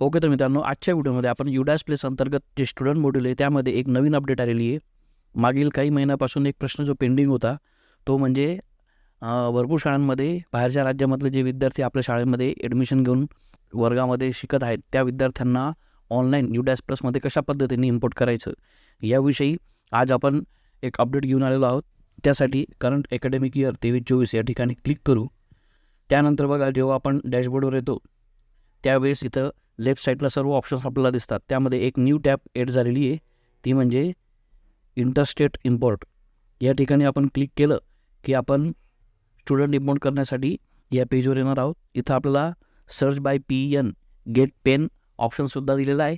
हो ओके तर मित्रांनो आजच्या व्हिडिओमध्ये आपण युडास प्लेस अंतर्गत जे स्टुडंट मॉड्यूल आहे त्यामध्ये एक नवीन अपडेट आलेली आहे. मागील काही महिन्यापासून एक प्रश्न जो पेंडिंग होता तो म्हणजे भरपूर शाळांमध्ये बाहेरच्या राज्यामधले जे विद्यार्थी आपल्या शाळेमध्ये ॲडमिशन घेऊन वर्गामध्ये शिकत आहेत त्या विद्यार्थ्यांना ऑनलाईन युडॅस प्लसमध्ये कशा पद्धतीने इम्पोर्ट करायचं याविषयी आज आपण एक अपडेट घेऊन आलेलो आहोत. त्यासाठी करंट अकॅडमिक इयर तेवीस चोवीस या ठिकाणी क्लिक करू. त्यानंतर बघा जेव्हा आपण डॅशबोर्डवर येतो त्यावेळेस इथं लेफ्ट साईडला सर्व ऑप्शन्स आपल्याला दिसतात. त्यामध्ये एक न्यू टॅब एड झालेली आहे. ती म्हणजे इंटरस्टेट इम्पोर्ट या ठिकाणी आपण क्लिक केलं की आपण स्टुडंट इम्पोर्ट करण्यासाठी या पेजवर येणार आहोत. इथं आपल्याला search by P N get pen ऑप्शनसुद्धा दिलेला आहे.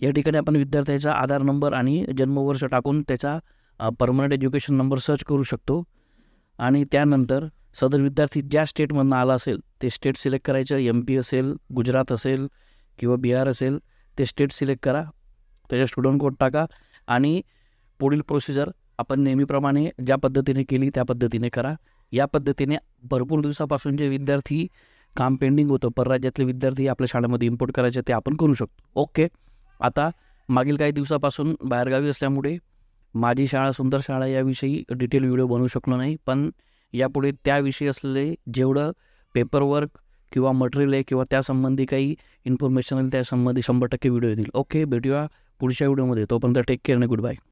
या ठिकाणी आपण विद्यार्थ्याचा आधार नंबर आणि जन्मवर्ष टाकून त्याचा परमनंट एज्युकेशन नंबर सर्च करू शकतो. आणि त्यानंतर सदर विद्यार्थी ज्या स्टेटमधनं आला असेल ते स्टेट सिलेक्ट करायचं. एम पी असेल गुजरात असेल किंवा बिहार असेल ते स्टेट सिलेक्ट करा. त्याच्या स्टुडंट कोड टाका आणि पुढील प्रोसिजर आपण नेहमीप्रमाणे ज्या पद्धतीने केली त्या पद्धतीने करा. या पद्धतीने भरपूर दिवसापासून जे विद्यार्थी काम पेंडिंग होतं परराज्यातले विद्यार्थी आपल्या शाळेमध्ये इम्पोर्ट करायचे ते आपण करू शकतो. ओके? आता मागील काही दिवसापासून बाहेरगावी असल्यामुळे माझी शाळा सुंदर शाळा याविषयी डिटेल व्हिडिओ बनवू शकलो नाही. पण यापुढे त्याविषयी असलेले जेवढं पेपरवर्क किंवा मटेरियल आहे किंवा त्यासंबंधी काही इन्फॉर्मेशन आहे त्यासंबंधी शंभर टक्के व्हिडिओ येतील. ओके भेटूया पुढच्या व्हिडिओमध्ये तोपर्यंत टेक केअर आणि गुड बाय